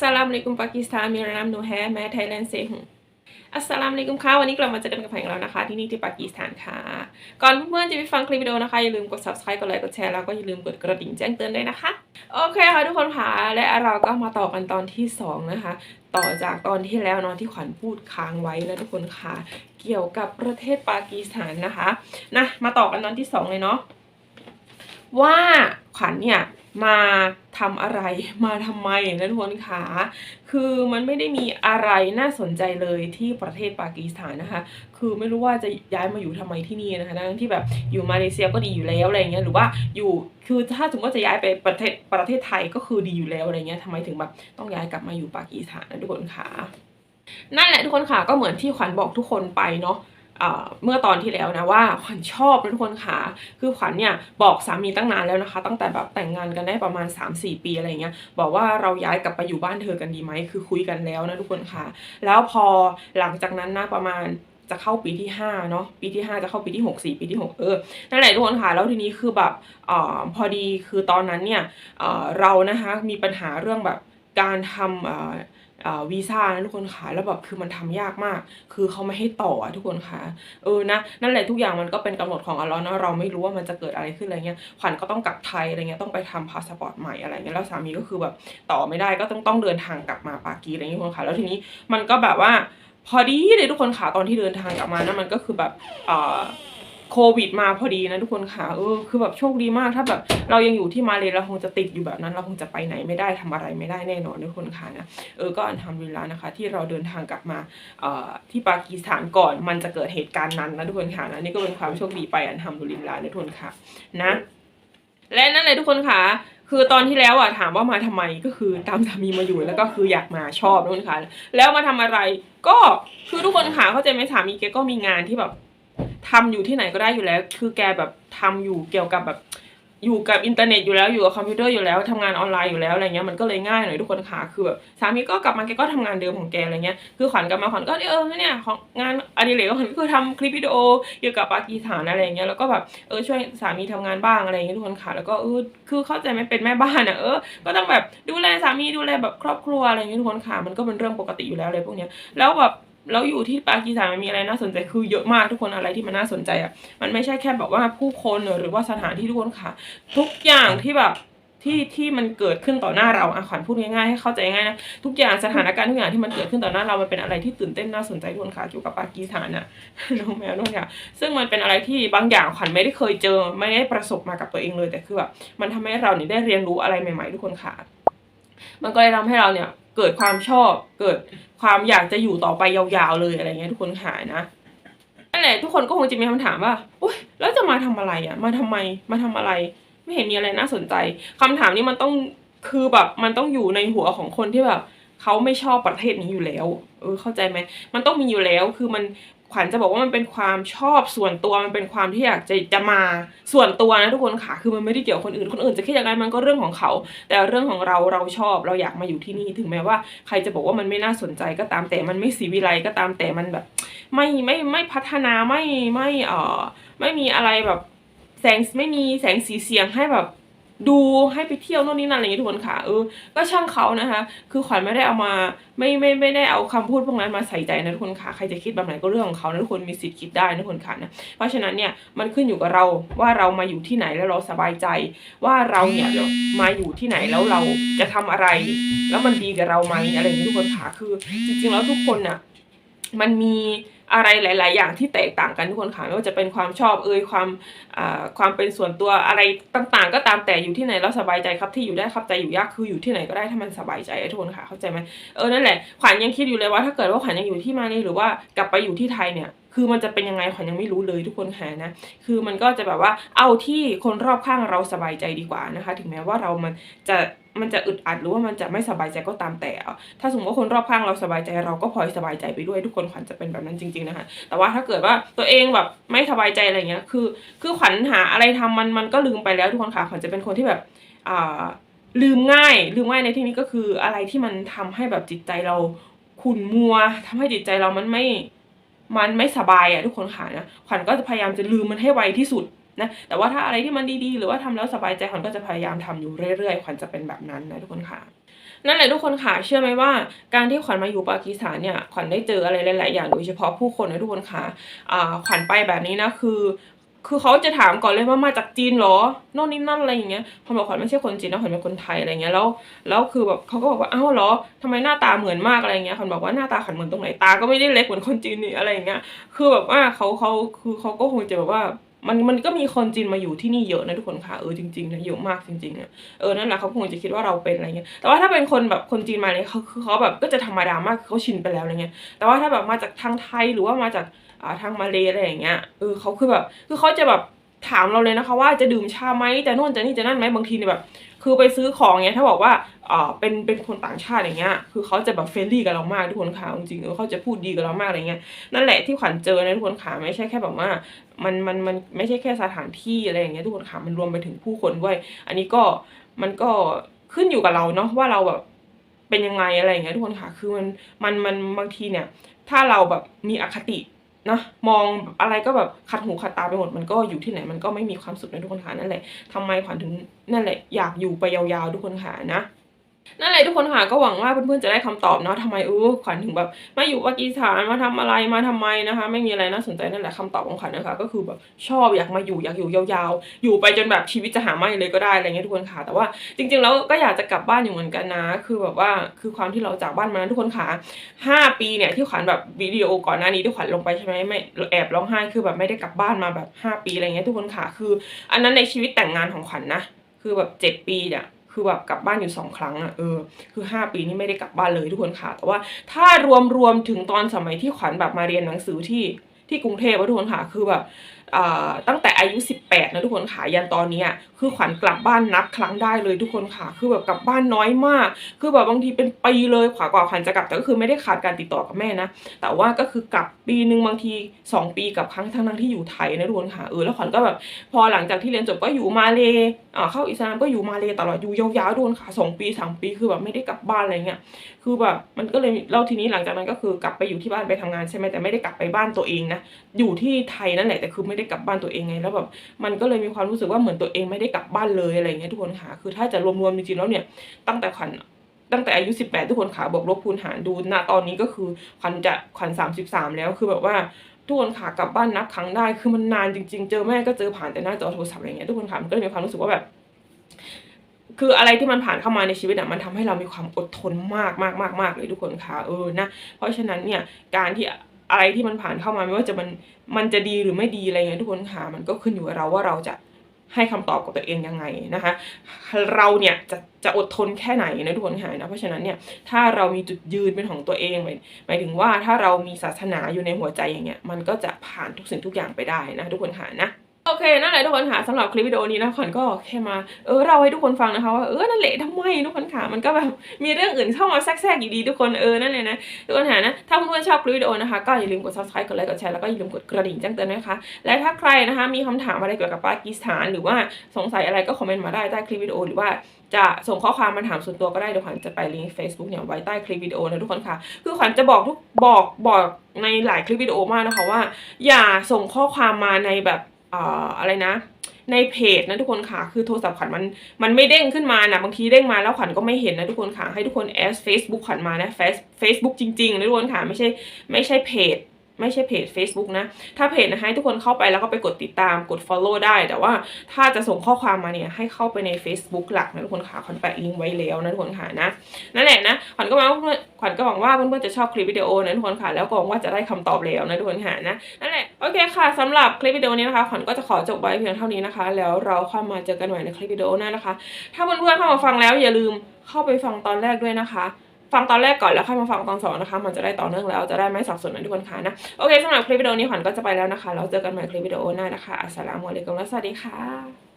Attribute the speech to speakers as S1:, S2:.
S1: สลามุอะลัยกุมปากีสถานมีรามนูแฮแม่ไทยแลนด์เซฮุอัสสลามุอะลัยกุมค่ะวันนี้กลับมาเจอกันกับแผงเรานะคะ ที่นี่ที่ปากีสถานค่ะ ก่อนเพื่อนๆจะไปฟังคลิปวิดีโอนะคะ อย่าลืมกด subscribe กดไลค์กดแชร์แล้วก็อย่าลืมกดกระดิ่งแจ้งเตือนด้วยนะคะ โอเคค่ะทุกคนค่ะและเราก็มาต่อกันตอนที่สองนะคะ ต่อจากตอนที่แล้วเนอะที่ขวัญพูดค้างไว้นะทุกคนค่ะ เกี่ยวกับประเทศปากีสถานนะคะนะมาต่อกันตอนที่สองเลยเนาะว่า ขวัญเนี่ยมาทำอะไรมาทำไมนะทุกคนคะคือมันไม่ได้มีอะไรน่าสนใจเลยที่ประเทศปากีสถานนะคะ คือไม่รู้ว่าจะย้ายมาอยู่ทำไมที่นี่นะคะทั้งที่แบบอยู่มาเลเซียก็ดีอยู่แล้วอะไรเงี้ยหรือว่าอยู่คือถ้าสมมติว่าจะย้ายไปประเทศประเทศไทยก็คือดีอยู่แล้วอะไรเงี้ยทำไมถึงแบบต้องย้ายกลับมาอยู่ปากีสถานนะทุกคนคะนั่นแหละทุกคนค่ะก็เหมือนที่ขวัญบอกทุกคนไปเนาะ เมื่อตอนที่แล้วนะว่าขวัญชอบทุกคนค่ะคือขวัญเนี่ยบอกสามีตั้งนานแล้วนะคะ ตั้งแต่แบบแต่งงานกันได้ประมาณ 3-4 ปีอะไรเงี้ยบอกว่าเราย้ายกลับไปอยู่บ้านเธอกันดีไหมคือคุยกันแล้วนะทุกคนค่ะ แล้วพอหลังจากนั้นนะประมาณจะเข้าปีที่5เนาะปีที่ 5 จะเข้าปีที่ 6 4 ปีที่ 6 เออนั่นแหละทุกคนค่ะ แล้วทีนี้คือแบบออพอดีคือตอนนั้นเนี่ยเออเรานะคะมีปัญหาเรื่องแบบการทำ วีซ่านะทุกคนค่ะแล้วแบบคือมันทำยากมาก คือเขาไม่ให้ต่อทุกคนค่ะเออนะนั่นแหละทุกอย่างมันก็เป็นกำหนดของอัลลอฮ์เนะเราไม่รู้ว่ามันจะเกิดอะไรขึ้นอะไรเงี้ยขวัญก็ต้องกลับไทยอะไรเงี้ยต้องไปทำพาสปอร์ตใหม่อะไรเงี้ยแล้วสามีก็คือแบบต่อไม่ได้ก็ต้องต้องเดินทางกลับมาปากีอะไรเงี้ยทุกคนค่ะแล้วทีนี้มันก็แบบว่าพอดีเลยทุกคนค่ะตอนที่เดินทางกลับมานะมันก็คือแบบเอ่อ โควิดมาพอดีนะทุกคนค่ะเออคือแบบโชคดีมากถ้าแบบเรายังอยู่ที่มาเลยเราคงจะติดอยู่แบบนั้น เราคงจะไปไหนไม่ได้ทำอะไรไม่ได้แน่นอนทุกคนค่ะนะเออก็อันทำเวลานะคะ ที่เราเดินทางกลับมาออที่ปากีสถานก่อนมันจะเกิดเหตุการณ์นั้นนะทุกคนค่ะนะนี่ก็เป็นความโชคดีไปอันทำดุลินลานะทุกคนค่ะนะและนั่นเลยทุกคนค่ะคือตอนที่แล้วอะถามว่ามาทำไมก็คือตามสามีมาอยู่แล้วก็คืออยากมาชอบทุกคนค่ะแล้วมาทำอะไรก็คือทุกคนค่ะเข้าใจไหมสามีแกก็มีงานที่แบบ ทำอยู่ที่ไหนก็ได้อยู่แล้ว คือแกแบบทำอยู่เกี่ยวกับแบบอยู่กับอินเทอร์เน็ตอยู่แล้วอยู่กับคอมพิวเตอร์อยู่แล้วทำงานออนไลน์อยู่แล้วอะไรเงี้ยมันก็เลยง่ายหน่อยทุกคนค่ะคือแบบสามีก็กลับมาแกก็ทำงานเดิมของแกอะไรเงี้ยคือขวัญกลับมาขวัญก็เออเนี่ยของงานอดิเรกของขวัญก็คือทำคลิปวิดีโอเกี่ยวกับปากีสถานอะไรเงี้ยแล้วก็แบบเออช่วยสามีทำงานบ้างอะไรเงี้ยทุกคนค่ะแล้วก็เออคือเข้าใจไหมเป็นแม่บ้านอะเออก็ต้องแบบดูแลสามีดูแลแบบครอบครัวอะไรเงี้ยทุกคนค่ะมันก็เป็นเรื่องปกติอยู่แล้วเลยพวกเนี้ยแล้วแบบ แล้วอยู่ที่ปากีสถานมันมีอะไรน่าสนใจคือเยอะมากทุกคนอะไรที่มันน่าสนใจอะมันไม่ใช่แค่แบบว่าผู้คนหรือว่าสถานที่ทุกคนค่ะ ทุกอย่างที่แบบที่ที่มันเกิดขึ้นต่อหน้าเราอะขวัญพูดง่ายๆให้เข้าใจง่ายนะทุกอย่างสถานการณ์ทุกอย่างที่มันเกิดขึ้นต่อหน้าเรามันเป็นอะไรที่ตื่นเต้นน่าสนใจทุกคนค่ะเกี่ยวกับปากีสถานอะน้องแมวน้องอย่างซึ่งมันเป็นอะไรที่บางอย่างขวัญไม่ได้เคยเจอไม่ได้ประสบมากับตัวเองเลยแต่คือแบบมันทำให้เราเนี่ยได้เรียนรู้อะไรใหม่ ๆ ทุกคนค่ะ มันก็เลยทำให้เราเนี่ยเกิดความชอบเกิดความอยากจะอยู่ต่อไปยาวๆเลยอะไรเงี้ยทุกคนหายนะนั่นแหละทุกคนก็คงจะมีคำถามว่าอุ้ยแล้วจะมาทำอะไรอะ มาทำไมมาทำอะไร ไม่เห็นมีอะไรน่าสนใจคำถามนี้มันต้องคือแบบมันต้องอยู่ในหัวของคนที่แบบเขาไม่ชอบประเทศนี้อยู่แล้ว เออเข้าใจไหมมันต้องมีอยู่แล้วคือมัน ขวัญจะบอกว่ามันเป็นความชอบส่วนตัวมันเป็นความที่อยากจะจะมาส่วนตัวนะทุกคนค่ะ คือมันไม่ได้เกี่ยวคนอื่นคนอื่นจะคิดยังไงมันก็เรื่องของเขา แต่เรื่องของเราเราชอบเราอยากมาอยู่ที่นี่ถึงแม้ว่า ใครจะบอกว่ามันไม่น่าสนใจก็ตามแต่มันไม่สีวิไลก็ตามแต่มันแบบ ไม่ไม่ไม่พัฒนาไม่ไม่เอ่อไม่มีอะไรแบบแสงไม่มีแสงสีเสียงให้แบบ ดูให้ไปเที่ยวโน่นนี่นั่นอะไรอย่างเงี้ยทุกคนค่ะเออก็ช่างเขานะคะ คือขวัญไม่ได้เอามาไม่ไม่ไม่ได้เอาคำพูดพวกนั้นมาใส่ใจนะทุกคนค่ะใครจะคิดแบบไหนก็เรื่องของเขานะทุกคนมีสิทธิ์คิดได้นะทุกคนค่ะนะเพราะฉะนั้นเนี่ยมันขึ้นอยู่กับเราว่าเรามาอยู่ที่ไหนแล้วเราสบายใจ ว่าเราเนี่ยมาอยู่ที่ไหนแล้วเราจะทำอะไร แล้วมันดีกับเราไหมอะไรอย่างนี้ทุกคนค่ะคือ จริงๆแล้วทุกคนน่ะมันมี อะไรหลาย ๆ อย่างที่แตกต่างกันทุกคนค่ะไม่ว่าจะเป็นความชอบเอ่ยความความเป็นส่วนตัวอะไรต่าง ๆ ก็ตามแต่อยู่ที่ไหนแล้วสบายใจครับที่อยู่ได้ครับใจอยู่ยากคืออยู่ที่ไหนก็ได้ถ้ามันสบายใจทุกคนค่ะเข้าใจไหมเออนั่นแหละขวัญยังคิดอยู่เลยว่าถ้าเกิดว่าขวัญยังอยู่ที่มาเลยหรือว่ากลับไปอยู่ที่ไทยเนี่ยคือมันจะเป็นยังไงขวัญยังไม่รู้เลยทุกคนค่ะนะ คือมันก็จะแบบว่าเอาที่คนรอบข้างเราสบายใจดีกว่านะคะ ถึงแม้ว่าเรามันจะ มันจะอึดอัดหรือว่ามันจะไม่สบายใจก็ตามแต่ ถ้าสมมติว่าคนรอบข้างเราสบายใจเราก็พลอยสบายใจไปด้วยทุกคนขวัญจะเป็นแบบนั้นจริงๆนะคะ แต่ว่าถ้าเกิดว่าตัวเองแบบไม่สบายใจอะไรเงี้ย คือ คือขวัญหาอะไรทำมันมันก็ลืมไปแล้วทุกคนค่ะ ขวัญจะเป็นคนที่แบบอ่าลืมง่าย ลืมง่ายในที่นี้ก็คืออะไรที่มันทำให้แบบจิตใจเราขุ่นมัวทำให้จิตใจเรามันไม่ มันไม่สบายอะทุกคนค่ะนะ ขวัญก็จะพยายามจะลืมมันให้ไวที่สุด นะแต่ว่าถ้าอะไรที่มันดีๆ หรือว่าทำแล้วสบายใจขวัญก็จะพยายามทำอยู่เรื่อยๆขวัญจะเป็นแบบนั้นนะทุกคนค่ะนั่นแหละทุกคนค่ะ เชื่อไหมว่าการที่ขวัญมาอยู่ปากีสถานเนี่ย ขวัญได้เจออะไรหลาย ๆ อย่างโดยเฉพาะผู้คนนะทุกคนค่ะขวัญไปแบบนี้นะคือ คือเขาจะถามก่อนเลยว่ามาจากจีนเหรอ โน่นนี่นั่นอะไรอย่างเงี้ยขวัญบอกขวัญไม่ใช่คนจีนนะขวัญเป็นคนไทยอะไรเงี้ย แล้ว แล้วคือแบบเขาก็บอกว่าอ้าวเหรอทำไมหน้าตาเหมือนมากอะไรเงี้ยขวัญบอกว่าหน้าตาขวัญเหมือนตรงไหน ตาก็ไม่ได้เล็กเหมือนคนจีนนี่อะไรเงี้ย คือแบบว่าเขาเขาคือเขาก็คงจะแบบว่า มันมันก็มีคนจีนมาอยู่ที่นี่เยอะนะทุกคนค่ะเออจริงๆนะเยอะมากจริงๆอะเออนั่นแหละเขาคงจะคิดว่าเราเป็นอะไรเงี้ยแต่ว่าถ้าเป็นคนแบบคนจีนมาเนี่ยเขาคือเขาแบบก็จะธรรมดามากเขาชินไปแล้วอะไรเงี้ยแต่ว่าถ้าแบบมาจากทางไทยหรือว่ามาจากอ่าทางมาเลอะไรอย่างเงี้ยเออเขาคือแบบคือเขาจะแบบ ถามเราเลยนะคะ ว่าจะดื่มชาไหมจะนู่นจะนี่จะนั่นไหมบางทีเนี่ยแบบ คือไปซื้อของเงี้ยถ้าบอกว่าอ่าเป็นเป็นคนต่างชาติอย่างเงี้ย คือเขาจะแบบเฟรนลี่กับเรามากทุกคนค่ะจริงๆเออเขาจะพูดดีกับเรามากอะไรเงี้ยนั่นแหละที่ขวัญเจอนะทุกคนค่ะไม่ใช่แค่แบบว่ามันมันมันไม่ใช่แค่สถานที่อะไรอย่างเงี้ยทุกคนค่ะมันรวมไปถึงผู้คนด้วย อันนี้ก็มันก็ขึ้นอยู่กับเราเนาะว่าเราแบบเป็นยังไงอะไรอย่างเงี้ยทุกคนค่ะ คือมันมันมันบางทีเนี่ย ถ้าเราแบบมีอคติ นะมองอะไรก็แบบขัดหูขัดตาไปหมดมันก็อยู่ที่ไหนมันก็ไม่มีความสุขนะทุกคนค่ะนั่นแหละทำไมขวัญถึงนั่นแหละอยากอยู่ไปยาวๆทุกคนค่ะนะ นั่นแหละทุกคนค่ะก็หวังว่าเพื่อนๆจะได้คำตอบเนาะทำไมเออขวัญถึงแบบมาอยู่ปากีสถานมาทำอะไรมาทำไมนะคะ ไม่มีอะไรน่าสนใจนั่นแหละคำตอบของขวัญนะคะก็คือแบบชอบอยากมาอยู่อยากอยู่ยาวๆ อยู่ไปจนแบบชีวิตจะหาไม่เลยก็ได้อะไรเงี้ยทุกคนค่ะ แต่ว่าจริงๆแล้วก็อยากจะกลับบ้านอยู่เหมือนกันนะ คือแบบว่าคือความที่เราจากบ้านมานะทุกคนค่ะห้าปีเนี่ยที่ขวัญแบบวิดีโอก่อนหน้านี้ที่ขวัญลงไปใช่ไหมไม่แอบร้องไห้คือแบบไม่ได้กลับบ้านมาแบบห้าปีอะไรเงี้ยทุกคนค่ะคือ อันนั้นในชีวิตแต่งงานของขวัญนะคือแบบเจ็ดปีเนี่ย คือแบบกลับบ้านอยู่สองครั้งอะเออคือห้าปีนี่ไม่ได้กลับบ้านเลยทุกคนค่ะ แต่ว่าถ้ารวมรวมถึงตอนสมัยที่ขวัญแบบมาเรียนหนังสือที่ที่กรุงเทพอะทุกคนค่ะคือแบบ ตั้งแต่อายุ 18 นะทุกคนค่ะยันตอนนี้คือขวัญกลับบ้านนับครั้งได้เลยทุกคนค่ะ คือแบบกลับบ้านน้อยมาก คือแบบบางทีเป็นปีเลยขวากว่าขวัญจะกลับแต่ก็คือไม่ได้ขาดการติดต่อกับแม่นะ แต่ว่าก็คือกลับปีหนึ่งบางที 2 ปีกับครั้งทั้งทั้งที่อยู่ไทยนะทุกคนค่ะเออแล้วขวัญก็แบบพอหลังจากที่เรียนจบก็อยู่มาเลอ่าเข้าอิสลามก็อยู่มาเลตลอดอยู่ยาวๆทุกคนค่ะสองปีสามปีคือแบบไม่ได้กลับบ้านอะไรเงี้ยคือแบบมันก็เลยแล้วทีนี้หลังจากนั้นก็คือกลับไปอยู่ที่บ้านไปทำงานใช่ไหมแต่ไม่ได้กลับไปบ้านตัวเองนะอยู่ที่ไทยนั่นแหละแต่คือไม่ได้กลับบ้านตัวเองไง แล้วแบบมันก็เลยมีความรู้สึกว่าเหมือนตัวเองไม่ได้กลับบ้านเลยอะไรเงี้ยทุกคนค่ะคือถ้าจะรวมๆจริงๆแล้วเนี่ยตั้งแต่ขวัญตั้งแต่อายุ 18 ทุกคนขาบวกลบคูณหารดูณตอนนี้ก็คือขวัญจะขวัญ33 แล้วคือแบบว่าทุกคนขากลับบ้านนับครั้งได้ คือมันนานจริง ๆ เจอแม่ก็เจอผ่านแต่หน้าจอโทรศัพท์อะไรเงี้ยทุกคนขามันก็เลยมีความรู้สึกว่าแบบคืออะไรที่มันผ่านเข้ามาในชีวิตอะมันทำให้เรามีความอดทนมากมากมากมากเลยทุกคนค่ะเออนะเพราะฉะนั้นเนี่ยการที่ อะไรที่มันผ่านเข้ามาไม่ว่าจะมันมันจะดีหรือไม่ดีอะไรเงี้ยทุกคนค่ะมันก็ขึ้นอยู่กับเราว่าเราจะให้คำตอบกับตัวเองยังไงนะคะ เราเนี่ยจะจะอดทนแค่ไหนนะทุกคนค่ะนะเพราะฉะนั้นเนี่ยถ้าเรามีจุดยืนเป็นของตัวเองหมายหมายถึงว่าถ้าเรามีศาสนาอยู่ในหัวใจอย่างเงี้ยมันก็จะผ่านทุกสิ่งทุกอย่างไปได้นะทุกคนค่ะนะ เคนั่นแหละทุกคนค่ะสำหรับคลิปวิดีโอนี้นะขวัญก็แค่มาเออเราให้ทุกคนฟังนะคะว่าเออนั่นแหละทำไมทุกคนค่ะมันก็แบบมีเรื่องอื่นเข้ามาแทรกๆอยู่ดีทุกคนเออนั่นเลยนะทุกคนค่ะนะถ้าเพื่อนๆชอบคลิปวิดีโอนะคะก็อย่าลืมกด subscribe กดไลค์กดแชร์แล้วก็อย่าลืมกดกระดิ่งแจ้งเตือนนะคะและถ้าใครนะคะมีคำถามอะไรเกี่ยวกับปากีสถาน หรือว่าสงสัยอะไรก็คอมเมนต์มาได้ใต้คลิปวิดีโอหรือว่าจะส่งข้อความมาถามส่วนตัวก็ได้เดี๋ยวขวัญจะไปลิงก์ Facebook เนี่ยไว้ใต้คลิปวิดีโอนะทุกคนค่ะ คือขวัญจะบอกทุกบอกบอกในหลายคลิปวิดีโอมากนะคะว่า อย่าส่งข้อความมาในแบบ อะไรนะ ในเพจนะทุกคนค่ะ คือโทรศัพท์ขวัญมันมันไม่เด้งขึ้นมานะบางทีเด้งมาแล้วขวัญก็ไม่เห็นนะทุกคนค่ะ ให้ทุกคนแอดเฟซบุ๊กขวัญมานะเฟซเฟซบุ๊กจริงๆนะทุกคนค่ะ ไม่ใช่ไม่ใช่เพจ ไม่ใช่เพจ Facebook นะ ถ้าเพจนะให้ทุกคนเข้าไปแล้วก็ไปกดติดตามกด follow ได้ แต่ว่าถ้าจะส่งข้อความมาเนี่ยให้เข้าไปใน Facebook หลักนะทุกคนค่ะขวัญแปะลิงก์ไว้แล้วนะทุกคนค่ะนะนั่นแหละนะขวัญก็หวังว่าเพื่อนขวัญก็หวังว่าเพื่อนๆจะชอบคลิปวิดีโอนะทุกคนค่ะแล้วก็หวังว่าจะได้คำตอบแล้วนะทุกคนค่ะนะนั่นแหละโอเคค่ะสำหรับคลิปวิดีโอนี้นะคะขวัญก็จะขอจบไว้เพียงเท่านี้นะคะ แล้วเราเข้ามาเจอกันใหม่ในคลิปวิดีโอหน้านะคะ ถ้าเพื่อนๆเข้ามาฟังแล้วอย่าลืมเข้าไปฟังตอนแรกด้วยนะคะ ฟังตอนแรกก่อนแล้วค่อยมาฟังตอนสองนะคะ มันจะได้ต่อเนื่องแล้วจะได้ไม่สับสนนะทุกคนค่ะนะโอเคสำหรับคลิปวิดีโอนี้ขวัญก็จะไปแล้วนะคะแล้วเจอกันใหม่คลิปวิดีโอหน้านะคะอัสสลามุอะลัยกุมและสวัสดีค่ะ